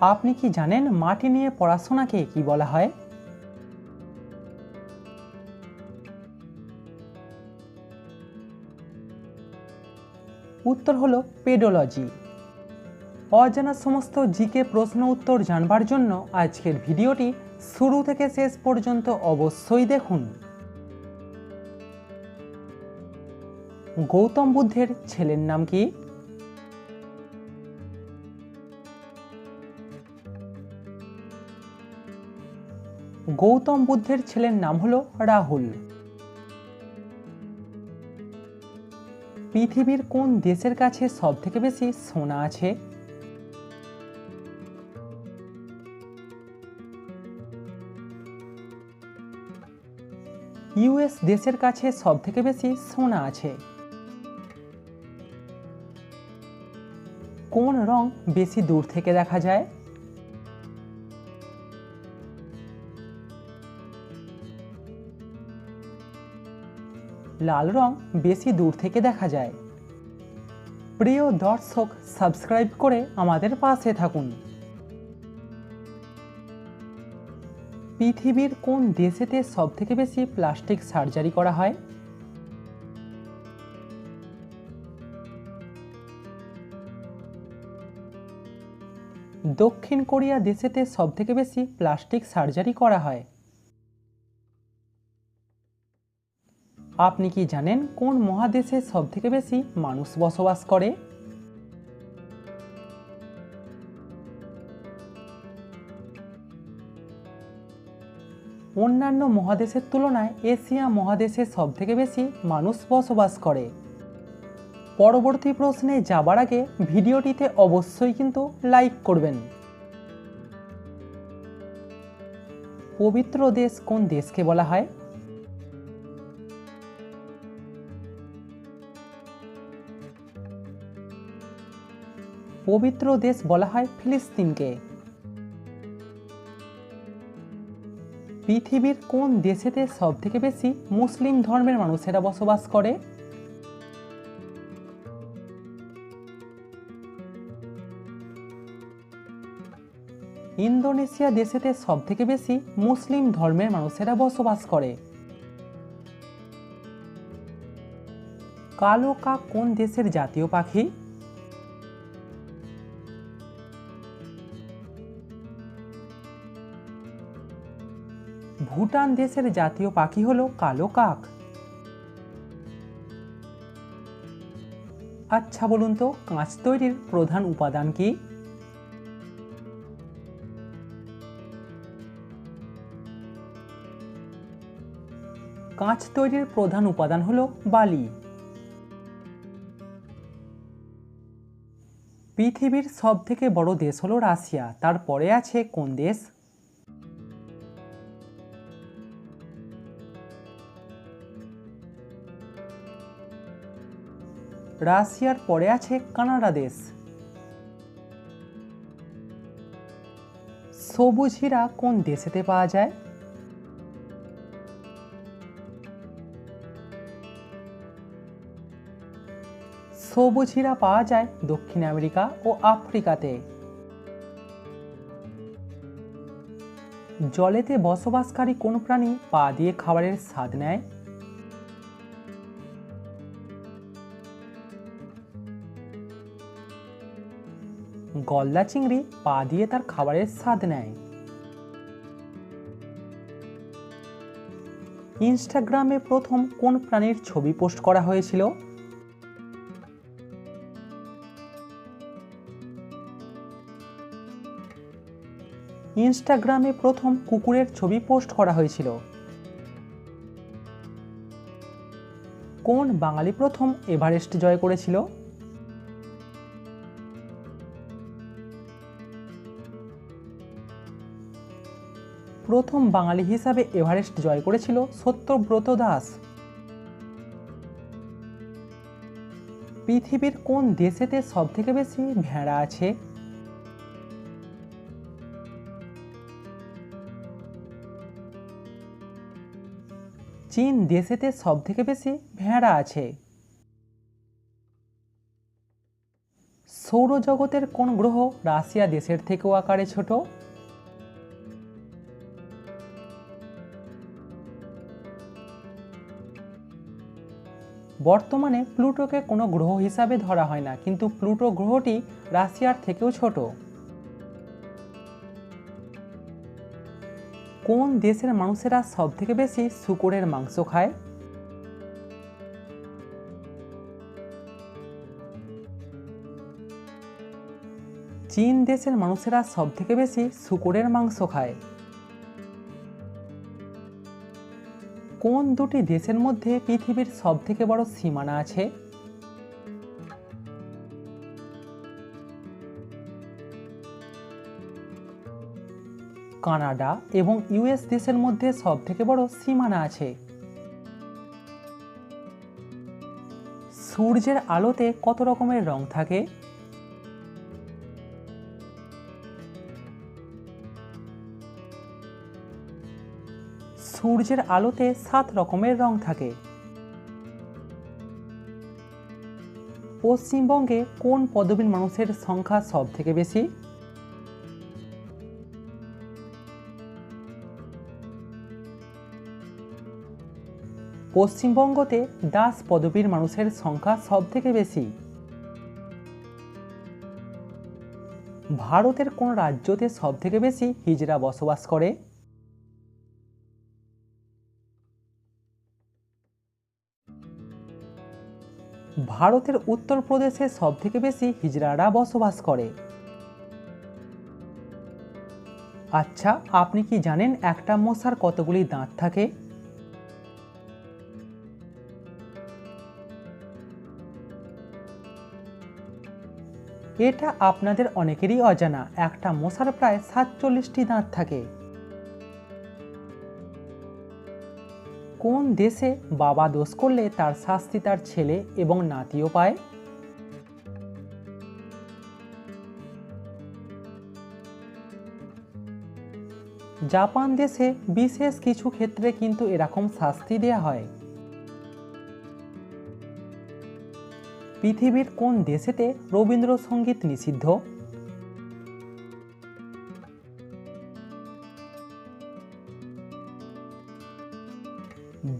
আপনি কি জানেন মাটি নিয়ে পড়াশোনাকে কি বলা হয়? উত্তর হলো পেডোলজি। অজানা সমস্ত জিকে প্রশ্ন উত্তর জানবার জন্য আজকের ভিডিওটি শুরু থেকে শেষ পর্যন্ত অবশ্যই দেখুন। গৌতম বুদ্ধের ছেলের নাম কি? গৌতম বুদ্ধের ছেলের নাম হলো রাহুল। পৃথিবীর কোন দেশের কাছে সব থেকে বেশি সোনা আছে? ইউএস দেশের কাছে সব থেকে বেশি সোনা আছে। কোন রং বেশি দূর থেকে দেখা যায়? লাল রং বেশি দূর থেকে দেখা যায়। প্রিয় দর্শক, সাবস্ক্রাইব করে আমাদের পাশে থাকুন। পৃথিবীর কোন দেশেতে সব থেকে বেশি প্লাস্টিক সার্জারি করা হয়? দক্ষিণ কোরিয়া দেশেতে সব থেকে বেশি প্লাস্টিক সার্জারি করা হয়। আপনি কি জানেন কোন মহাদেশে সব থেকে বেশি মানুষ বসবাস করে? অন্যান্য মহাদেশের তুলনায় এশিয়া মহাদেশে সব থেকে বেশি মানুষ বসবাস করে। পরবর্তী প্রশ্নে যাবার আগে ভিডিওটিতে অবশ্যই কিন্তু লাইক করবেন। পবিত্র দেশ কোন দেশকে বলা হয়? পবিত্র দেশ বলা হয় ফিলিস্তিনকে। পৃথিবীর কোন দেশেতে সব থেকে বেশি মুসলিম ধর্মের মানুষেরা বসবাস করে? ইন্দোনেশিয়া দেশেতে সব থেকে বেশি মুসলিম ধর্মের মানুষেরা বসবাস করে। কালো কাক কোন দেশের জাতীয় পাখি? ভুটান দেশের জাতীয় পাখি হলো কালো কাক। আচ্ছা বলুন তো, কাঁচ তৈরির প্রধান উপাদান কি? কাঁচ তৈরির প্রধান উপাদান হলো বালি। পৃথিবীর সব থেকে বড় দেশ হলো রাশিয়া। তারপরে আছে কোন দেশ? রাশিয়ার পরে আছে কানাডা দেশ। সবুজ হীরা কোন দেশেতে পাওয়া যায়? সবুজ হীরা পাওয়া যায় দক্ষিণ আমেরিকা ও আফ্রিকাতে। জলেতে বসবাসকারী কোন প্রাণী পা দিয়ে খাবারের স্বাদ নেয়? গলদা চিংড়ি পা দিয়ে তার খাবারের স্বাদ নেয়। ইনস্টাগ্রামে প্রথম কোন প্রাণীর ছবি পোস্ট করা হয়েছিল? ইনস্টাগ্রামে প্রথম কুকুরের ছবি পোস্ট করা হয়েছিল। কোন বাঙালি প্রথম এভারেস্ট জয় করেছিল? প্রথম বাঙালি হিসাবে এভারেস্ট জয় করেছিল সত্যব্রত দাস। পৃথিবীর কোন দেশেতে সব থেকে বেশি ভেড়া আছে? চীন দেশেতে সব থেকে বেশি ভেড়া আছে? সৌরজগতের কোন গ্রহ রাশিয়া দেশের থেকেও আকারে ছোট? বর্তমানে প্লুটোকে কোনো গ্রহ হিসাবে ধরা হয় না, কিন্তু প্লুটো গ্রহটি রাশিয়ার থেকেও ছোট। কোন দেশের মানুষেরা সবথেকে বেশি শুকরের মাংস খায়? চীন দেশের মানুষেরা সবথেকে বেশি শুকরের মাংস খায়। কোন দুটি দেশের মধ্যে পৃথিবীর সবথেকে বড় সীমানা আছে? কানাডা এবং ইউএস দেশের মধ্যে সবথেকে বড় সীমানা আছে। সূর্যের আলোতে কত রকমের রং থাকে? সূর্যের আলোতে সাত রকমের রং থাকে। পশ্চিমবঙ্গে কোন পদবীর মানুষের সংখ্যা সব থেকে বেশি? পশ্চিমবঙ্গতে দাস পদবীর মানুষের সংখ্যা সব থেকে বেশি। ভারতের কোন রাজ্যতে সব থেকে বেশি হিজড়া বসবাস করে? ভারতের উত্তরপ্রদেশে সব থেকে বেশি হিজড়ারা বসবাস করে। আচ্ছা আপনি কি জানেন একটা মশার কতগুলি দাঁত থাকে? এটা আপনাদের অনেকেরই অজানা। একটা মশার প্রায় সাতচল্লিশটি দাঁত থাকে। কোন দেশে বাবা দোষ করলে তার শাস্তি তার ছেলে এবং নাতিও পায়? জাপান দেশে বিশেষ কিছু ক্ষেত্রে কিন্তু এরকম শাস্তি দেয়া হয়। পৃথিবীর কোন দেশেতে রবীন্দ্রসঙ্গীত নিষিদ্ধ?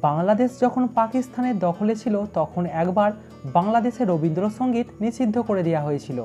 বাংলাদেশ যখন পাকিস্তানের দখলে ছিল তখন একবার বাংলাদেশে রবীন্দ্রসঙ্গীত নিষিদ্ধ করে দেওয়া হয়েছিল।